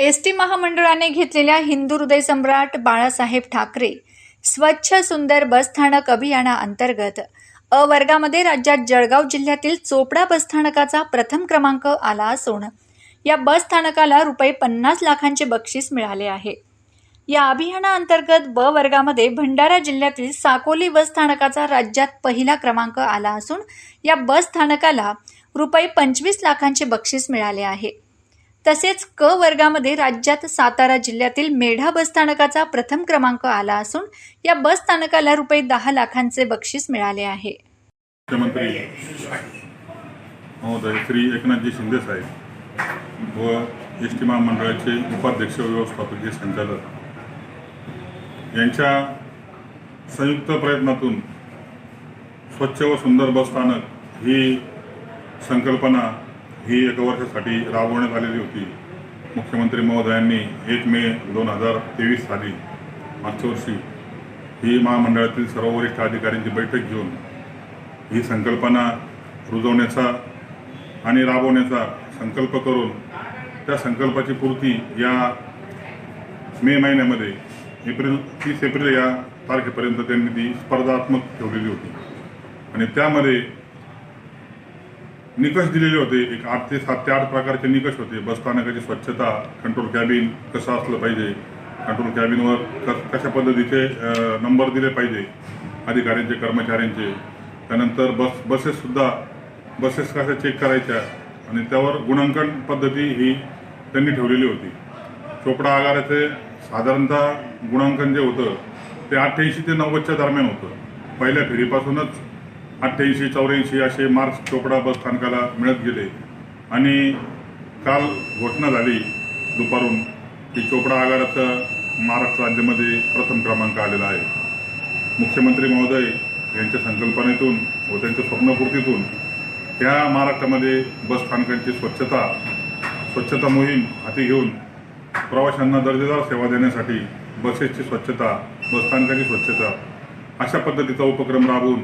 S T महामंडळाने घेतलेल्या हिंदू हृदय सम्राट बाळासाहेब ठाकरे स्वच्छ सुंदर बसस्थानक अभियानाअंतर्गत अ वर्गामध्ये राज्यात जळगाव जिल्ह्यातील चोपडा बसस्थानकाचा प्रथम क्रमांक आला असून या बसस्थानकाला रुपये पन्नास लाखांचे बक्षीस मिळाले आहे. या अभियानाअंतर्गत ब वर्गामध्ये भंडारा जिल्ह्यातील साकोली बसस्थानकाचा राज्यात पहिला क्रमांक आला असून या बसस्थानकाला रुपये पंचवीस लाखांचे बक्षीस मिळाले आहे. तसेच क वर्गामध्ये राज्यात सातारा जिल्ह्यातील मेढा बसस्थानकाचा प्रथम क्रमांक आला असून या बसस्थानकाला रुपये दहा लाखांचे बक्षीस मिळाले आहे. मुख्यमंत्री महोदय श्री एकनाथजी शिंदे साहेब व एस टी महामंडळाचे उपाध्यक्ष व्यवस्थापकीय संचालक यांच्या संयुक्त प्रयत्नातून स्वच्छ व सुंदर बसस्थानक ही संकल्पना ही एका वर्षासाठी राबवण्यात आलेली होती. मुख्यमंत्री महोदयांनी एक मे दोन हजार तेवीस साली मागच्या वर्षी ही महामंडळातील सर्व वरिष्ठ अधिकाऱ्यांची बैठक घेऊन ही संकल्पना रुजवण्याचा आणि राबवण्याचा संकल्प करून त्या संकल्पाची पूर्ती या मे महिन्यामध्ये एप्रिल तीस एप्रिल या तारखेपर्यंत त्यांनी ती स्पर्धात्मक ठेवलेली होती. आणि त्यामध्ये निकष दिलेले होते. एक आठ ते सात ते आठ प्रकारचे निकष होते. बसस्थानकाची स्वच्छता कंट्रोल कॅबिन कसं असलं पाहिजे? कंट्रोल कॅबिनवर क कशा पद्धतीचे नंबर दिले पाहिजे? अधिकाऱ्यांचे कर्मचाऱ्यांचे. त्यानंतर बस बसेससुद्धा बसेस कशा चेक करायच्या? आणि त्यावर गुणांकन पद्धती ही त्यांनी ठेवलेली होती. चोपडा आगाराचे साधारणतः गुणांकन जे होतं ते अठ्ठ्याऐंशी ते नव्वदच्या दरम्यान होतं. पहिल्या फेरीपासूनच अठ्ठ्याऐंशी चौऱ्याऐंशी असे मार्क्स चोपडा बस स्थानकाला मिळत गेले. आणि काल घोषणा झाली दुपारून की चोपडा आगाराचा महाराष्ट्र राज्यामध्ये प्रथम क्रमांक आलेला आहे. मुख्यमंत्री महोदय यांच्या संकल्पनेतून व त्यांच्या स्वप्नपूर्तीतून या महाराष्ट्रामध्ये बस स्थानकांची स्वच्छता स्वच्छता मोहीम हाती घेऊन प्रवाशांना दर्जेदार सेवा देण्यासाठी बसेसची स्वच्छता बसस्थानकाची स्वच्छता अशा पद्धतीचा उपक्रम राबवून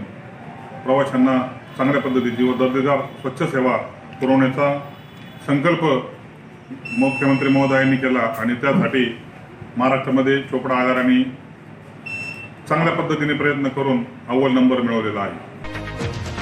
प्रवाशांना चांगल्या पद्धतीची व दर्जेदार स्वच्छ सेवा पुरवण्याचा संकल्प मुख्यमंत्री महोदयांनी केला आणि त्यासाठी महाराष्ट्रामध्ये चोपडा आगाराने चांगल्या पद्धतीने प्रयत्न करून अव्वल नंबर मिळवलेला आहे.